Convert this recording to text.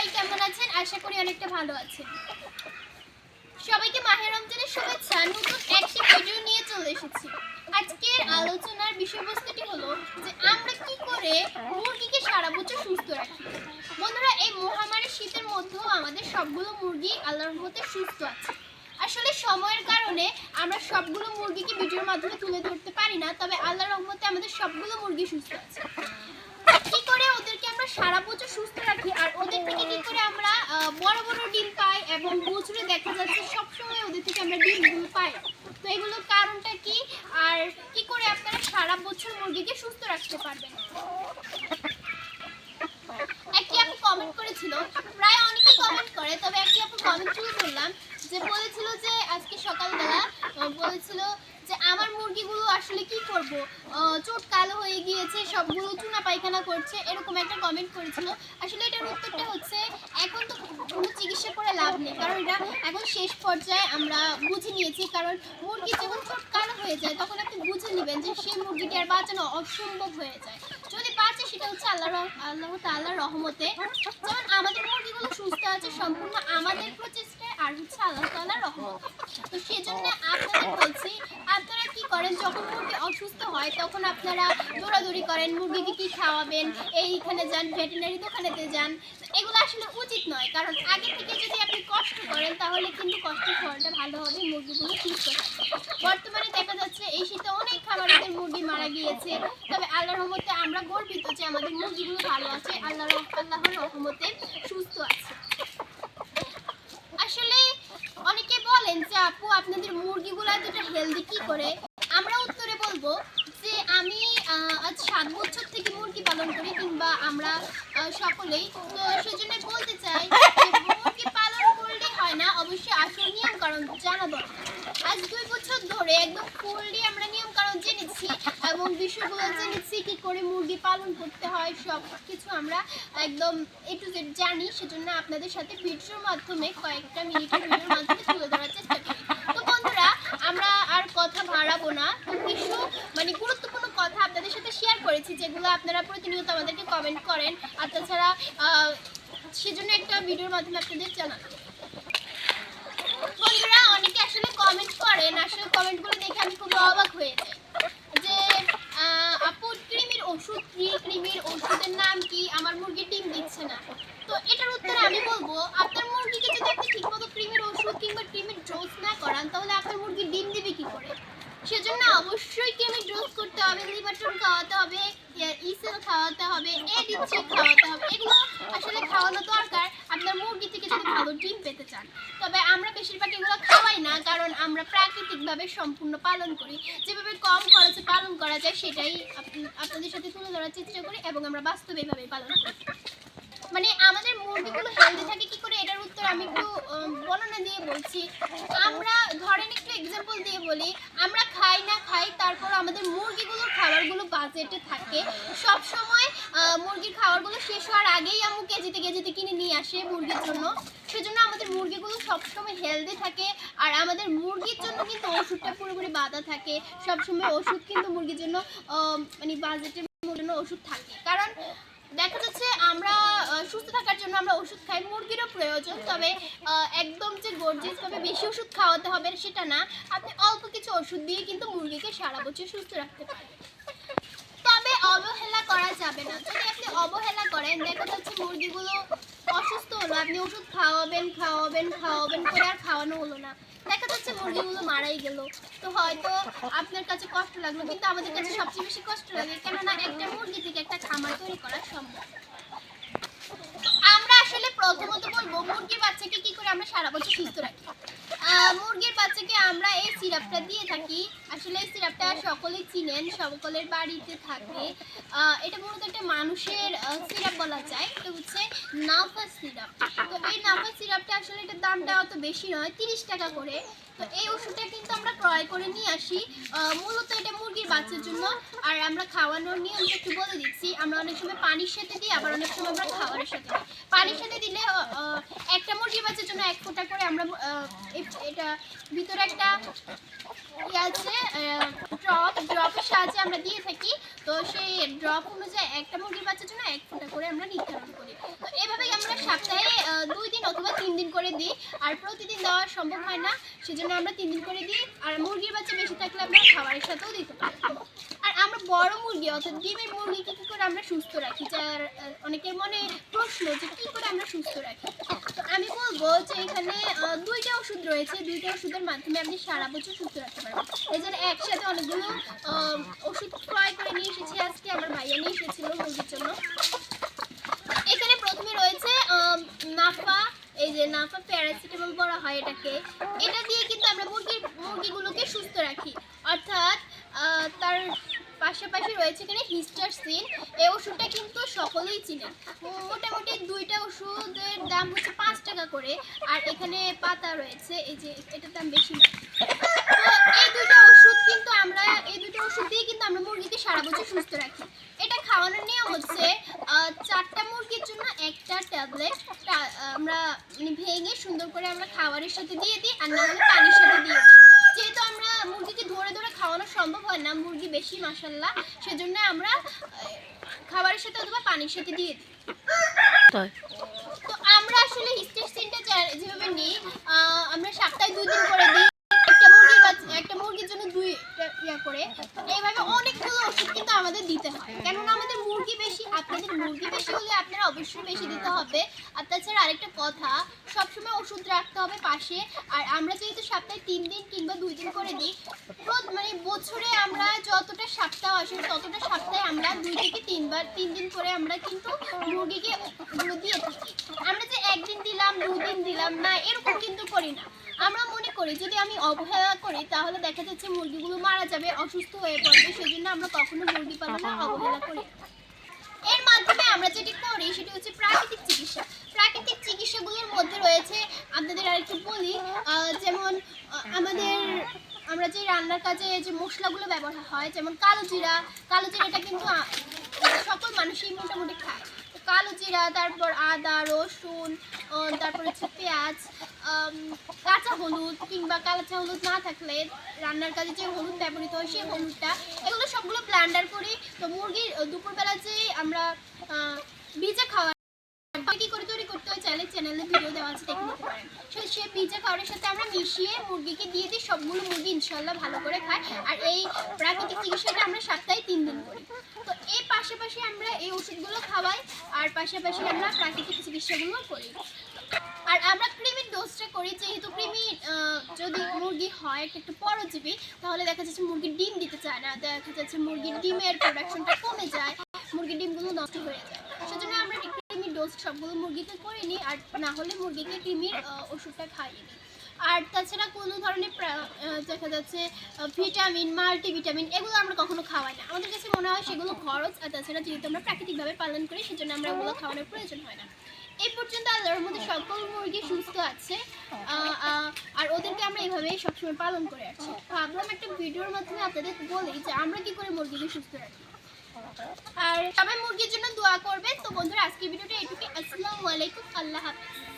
সবাই কেমন আছেন? আশা করি অনেকটা ভালো আছেন। সবাইকে মাহের রমজানের শুভেচ্ছা। নতুন একটি ভিডিও নিয়ে চলে এসেছি। আজকের আলোচনার বিষয়বস্তুটি হলো যে আমরা কি করে মুরগিকে সারা বছর সুস্থ রাখি। বন্ধুরা, এই মহামারী শীতের মধ্যেও আমাদের সবগুলো মুরগি আল্লাহর মধ্যে সুস্থ আছে। আসলে সময়ের কারণে আমরা সবগুলো মুরগিকে ভিডিওর মাধ্যমে তুলে ধরতে পারি না, তবে আল্লাহর রহমতে আমাদের সবগুলো মুরগি সুস্থ আছে। কি করে ওদেরকে আমরা সারা বছর সুস্থ রাখি আর করে আমরা বড় বড় ডিম পাই এবং বছরে দেখা যাচ্ছে সবসময় ওদের থেকে আমরা ডিমগুলো পাই। তো এগুলোর কারণটা কি? আর কি করে আপনারা সারা বছর মুরগিকে সুস্থ রাখতে পারবেন? একটি আপু কমেন্ট করেছিল। প্রায় অনেকে কমেন্ট করে, তবে একটি আপু কমেন্ট তুলে বললাম যে বলেছিল যে আজকে সকালবেলা বলেছিল আমার মুরগিগুলো আসলে কি করব? চোট কালো হয়ে গিয়েছে, সবগুলো চুনা পায়খানা করছে, এরকম একটা কমেন্ট করেছিল। আসলে এটার উত্তরটা হচ্ছে, এখন তো কোনো চিকিৎসা করে লাভ নেই। কারণ এটা এখন শেষ পর্যায়ে আমরা বুঝে নিয়েছি। কারণ মুরগি যখন চোট কালো হয়ে যায়, তখন আপনি বুঝে নেবেন যে সেই মুরগিটি আর বাঁচানো অসম্ভব হয়ে যায়। যদি বাঁচে, সেটা হচ্ছে আল্লাহ আল্লাহ তাআলার রহমতে। যেমন আমাদের মুরগিগুলো সুস্থ আছে, সম্পূর্ণ আমাদের প্রচেষ্টায়, আর হচ্ছে আল্লাহ তাআলার রহমতে। তো সেজন্য আপনাদের বলছি আপনারা কি করেন যখন মুরগি অসুস্থ হয়, তখন আপনারা দৌড়াদৌড়ি করেন মুরগিকে কি খাওয়াবেন, এইখানে যান ভেটেরিনারি দোকানেতে যান। এগুলো আসলে উচিত নয়, কারণ আগে থেকে যদি আপনি কষ্ট করেন, তাহলে কিন্তু কষ্টের ফলটা ভালো হবে, মুরগিগুলো সুস্থ থাকবে। বর্তমানে দেখা যাচ্ছে, এই শীতে অনেক খাবারের মুরগি মারা গিয়েছে। তবে আল্লাহর রহমতে আমরা গর্বিত যে আমাদের মুরগিগুলো ভালো আছে, আল্লাহর আল্লাহর রহমতে সুস্থ আছে। আসলে অনেকে বলেন যে, আপু, আপনাদের মুরগিগুলো এতটা হেলদি কি করে? আমরা উত্তরে বলব আজ সাত বছর থেকে মুরগি পালন করি কিংবা আমরা সকলেই। তো সেজন্য বলতে চাই মুরগি পালন করলে হয় না, অবশ্যই আসল নিয়ম কারণ জানা দরকার। আজ দুই বছর ধরে একদম ফুললি আমরা নিয়ম কারণ জেনেছি এবং বিষয়গুলো জেনেছি কি করে মুরগি পালন করতে হয় সব কিছু আমরা একদম এ টু জেড জানি, সেজন্য আপনাদের সাথে ভিডিওর মাধ্যমে কয়েকটা মিনিটের ভিডিওর মাধ্যমে তুলে ধরার চেষ্টা করি। তো বন্ধুরা, আমরা আর কথা বাড়াবো না তো কিছু মানে গুরুত্বপূর্ণ কথা আপনাদের সাথে শেয়ার যেগুলো আপনারা প্রতিনিয়ত আমাদেরকে কমেন্ট করেন। আর তাছাড়া সেজন্য একটা ভিডিওর মাধ্যমে আপনাদের জানাব বন্ধুরা, অনেকে আসলে কমেন্ট করেন। আসলে কমেন্টগুলো দেখে আমি খুব অবাক হয়ে যাই। যে আপু কৃমির ওষুধ কি? কৃমির ওষুধের নাম কি? আমার মুরগি ডিম দিচ্ছে না। তো এটার উত্তরে আমি বলব, আপনার মুরগিকে যদি আপনি ঠিকমতো কৃমির ওষুধ কিংবা কৃমির ডোজ না করান, তাহলে আপনার মুরগি ডিম দিবে কি করে? সেজন্য অবশ্যই কৃমির ডোজ করতে হবে লিভারটন খাওয়াতে হবে ইসেল খাওয়াতে হবে এডিচি খাওয়াতে হবে, এগুলো আসলে খাওয়ানো দরকার। আপনার মুরগি থেকে যদি ভালো ডিম পেতে চান। তবে আমরা বেশিরভাগ এগুলো খাওয়াই না, কারণ আমরা প্রাকৃতিকভাবে সম্পূর্ণ পালন করি। যেভাবে কম খরচে পালন করা যায়, সেটাই আপনাদের সাথে তুলে ধরার চেষ্টা করি এবং আমরা বাস্তবে এভাবে পালন করি। মানে আমাদের মুরগিগুলো হেলদি থাকে কি উত্তর আমি একটু বর্ণনা দিয়ে বলছি। আমরা, ধরেন একটু এক্সাম্পল দিয়ে বলি। আমরা খাই না খাই, তারপর আমাদের মুরগিগুলোর খাবারগুলো বাজেটে থাকে। সব সময় মুরগির খাবারগুলো শেষ হওয়ার আগেই আম্মু কেজিতে কেজিতে কিনে নিয়ে আসে মুরগির জন্য। সেজন্য আমাদের মুরগিগুলো সবসময় হেলদি থাকে। আর আমাদের মুরগির জন্য কিন্তু ওষুধটা পুরোপুরি বাধা থাকে। সবসময় ওষুধ কিন্তু মুরগির জন্য মানে বাজেটের জন্য ওষুধ থাকে। কারণ, দেখা সুস্থ থাকার জন্য আমরা ওষুধ খাই, মুরগিরও প্রয়োজন, তবে একদম যে গর্জিয়াস ভাবে বেশি ওষুধ খাওয়াতে হবে সেটা না। আপনি অল্প কিছু ওষুধ দিয়ে কিন্তু মুরগিকে সারা বছর সুস্থ রাখতে পারবেন তবে অবহেলা করা যাবে না। যদি আপনি অবহেলা করেন, দেখা যাচ্ছে মুরগিগুলো অসুস্থ হলো, আপনি ওষুধ খাওয়াবেন খাওয়াবেন খাওয়াবেন করে আর খাওয়ানো হলো না। দেখা যাচ্ছে মুরগিগুলো মারাই গেল। তো হয়তো আপনার কাছে কষ্ট লাগল, কিন্তু আমাদের কাছে সবচেয়ে বেশি কষ্ট লাগে কেননা একটা মুরগি থেকে একটা খামার তৈরি করা সম্ভব আমরা আসলে প্রথমত বলব মুরগির বাচ্চাকে কি করে আমরা সারা বছর সুস্থ রাখি মুরগির বাচ্চাকে আমরা এই সিরাপটা দিয়ে থাকি। আসলে এই সিরাপটা সকলেই চিনেন, সকলের বাড়িতে থাকে। এটা মূলত একটা মানুষের সিরাপ বলা যায়। এটা হচ্ছে নাফা সিরাপ। তো এই নাফা সিরাপটা আসলে এটার দামটা অত বেশি নয়, তিরিশ টাকা করে। তো এই ওষুধটা কিন্তু আমরা ক্রয় করে নিয়ে আসি। মূলত এটা মুরগির বাচ্চার জন্য। আর আমরা খাওয়ানোর নিয়মটা একটু বলে দিচ্ছি। আমরা অনেক সময় পানির সাথে দিই, আবার অনেক সময় আমরা খাবারের সাথে দিই। পানির সাথে দিলে একটা মুরগির বাচ্চার জন্য এক ফোঁটা করে আমরা এটা ভিতরে একটা ই আছে ড্রপ ড্রপের সাহায্যে আমরা দিয়ে থাকি। তো সেই ড্রপ অনুযায়ী একটা মুরগির বাচ্চার জন্য এক ফোঁটা করে আমরা নির্ধারণ করি। তো এভাবেই আমরা সপ্তাহে দুই দিন অথবা তিন দিন করে দিই। আর প্রতিদিন দেওয়া সম্ভব হয় না, সেজন্য আমরা তিন দিন করে দিই। আর মুরগির বাচ্চা বেশি থাকলে আমরা খাবারের সাথেও দিতে পারি। আমরা বড় মুরগি, অর্থাৎ ডিমের মুরগিকে কী করে আমরা সুস্থ রাখি? যার অনেকের মনে প্রশ্ন যে কী করে আমরা সুস্থ রাখি? তো আমি বলব যে এখানে দুইটা ওষুধ রয়েছে। দুইটা ওষুধের মাধ্যমে আপনি সারা বছর সুস্থ রাখতে পারবেন। এই একসাথে অনেকগুলো ওষুধ ক্রয় করে নিয়ে এসেছি আজকে। আমার ভাইয়া নিয়ে এসেছিল মুরগির জন্য। এখানে প্রথমে রয়েছে নাফা, এই যে নাফা প্যারাসিটামল বলা হয় এটাকে। এটা দিয়ে কিন্তু আমরা মুরগির, মুরগিগুলোকে সুস্থ রাখি। পাশাপাশি রয়েছে এখানে হিস্টারসিন এই ওষুধটা কিন্তু সকলেই চিনেন মোটামুটি দুইটা ওষুধের দাম হচ্ছে পাঁচ টাকা করে, আর এখানে পাতা রয়েছে, এই যে এটার দাম বেশি না এই দুইটা ওষুধ কিন্তু আমরা, এই দুটো ওষুধ দিয়ে কিন্তু আমরা মুরগিকে সারা বছর সুস্থ রাখি। এটা খাওয়ানোর নিয়ম হচ্ছে চারটা মুরগির জন্য একটা ট্যাবলেট আমরা মানে ভেঙে সুন্দর করে আমরা খাবারের সাথে দিয়ে দিই, আর না হলে পানির সাথে দিয়ে দিই যেহেতু আমরা মুরগিকে ধরে ধরে খাওয়ানো সম্ভব হয় না মুরগি বেশি মাসাল্লাহ সেজন্য আমরা খাবারের সাথে অথবা পানির সাথে দিয়ে দিই। তো আমরা আসলে হিস্টেক্সিনটা যেভাবে নিই আমরা সপ্তাহে দুই দিন করে দিই। একটা মুরগির একটা মুরগির জন্য দুই ইয়া করে, এইভাবে অনেকগুলো ওষুধ কিন্তু আমাদের দিতে হয়। কেননা আমাদের মুরগি বেশি, আপনাদের মুরগি বেশি হলে আপনারা অবশ্যই বেশি দিতে হবে। আর তাছাড়া আরেকটা কথা, সবসময় ওষুধ রাখতে হবে পাশে। আর আমরা যেহেতু সপ্তাহে তিন দিন কিংবা দুই দিন করে দিই মানে বছরে আমরা যতটা সপ্তাহ আসে, ততটা সপ্তাহে আমরা দুই থেকে তিনবার, তিন দিন করে আমরা কিন্তু মুরগিকে দিয়ে থাকি। আমরা যে একদিন দিলাম দুদিন দিলাম, না, এরকম কিন্তু করি না। আমরা মনে করি, যদি আমি অবহেলা করি, তাহলে দেখা যাচ্ছে মুরগিগুলো মারা যাবে অসুস্থ হয়ে পড়বে সেজন্য আমরা কখনো মুরগি পালনে অবহেলা করি। এর মাধ্যমে আমরা যেটি করি সেটি হচ্ছে প্রাকৃতিক চিকিৎসা। প্রাকৃতিক চিকিৎসাগুলির মধ্যে রয়েছে আপনাদের আরেকটু বলি আহ, যেমন আমাদের আমরা যে রান্নার কাজে যে মশলাগুলো ব্যবহার হয় যেমন কালো জিরা কালো জিরাটা কিন্তু সকল মানুষই মোটামুটি খায়। কালো জিরা তারপর আদা রসুন তারপর হচ্ছে পেঁয়াজ কাঁচা হলুদ কিংবা কাঁচা হলুদ না থাকলে রান্নার কাজে যে হলুদ ব্যবহৃত হয়, সেই হলুদটা, এগুলো সবগুলো ব্লান্ডার করি। তো মুরগির দুপুরবেলা যে আমরা ভিজে খাওয়া কি করে তৈরি করতে হয় চ্যানেলে দেওয়া আছে সাথে আমরা মিশিয়ে মুরগিকে দিয়ে দিই, সবগুলো মুরগি ইনশাল্লাহ ভালো করে আর এই প্রাকৃতিক চিকিৎসাটা আমরা তিন দিন করি। তো পাশাপাশি আমরা এই ওষুধগুলো খাওয়াই, আর পাশাপাশি আমরা প্রাকৃতিক চিকিৎসাগুলো করি। আর আমরা কৃমির ডোজটা করি, যেহেতু যদি মুরগি হয় একটা পরজীবী, তাহলে দেখা যাচ্ছে মুরগির ডিম দিতে চায় না। দেখা যাচ্ছে মুরগির ডিমের প্রোডাকশনটা কমে যায়, মুরগির ডিমগুলো নষ্ট হয়ে যায়। সেজন্য আমরা ডোজ সবগুলো মুরগিকে করে নিই, আর না হলে মুরগিকে ওষুধটা খাইয়ে দিই আর তাছাড়া কোনো ধরনের দেখা যাচ্ছে ভিটামিন, মাল্টিভিটামিন এগুলো আমরা কখনো খাওয়াই না। আমাদের কাছে মনে হয় সেগুলো খরচ, আর তাছাড়া যেহেতু আমরা প্রাকৃতিকভাবে পালন করি, সেজন্য আমরা ওগুলো খাওয়ানোর প্রয়োজন হয় না। এই পর্যন্ত আল্লাহর মধ্যে সকল মুরগি সুস্থ আছে। আর ওদেরকে আমরা এইভাবেই সবসময় পালন করে আসছি। ভাবলাম একটা ভিডিওর মাধ্যমে আপনাদের বলি যে আমরা কি করে মুরগিকে সুস্থ রাখি। আর সবাই মুরগির জন্য দোয়া করবে। তো বন্ধুরা, আজকের ভিডিওটা এটুকু আসসালামু আলাইকুম। আল্লাহ হাফিজ।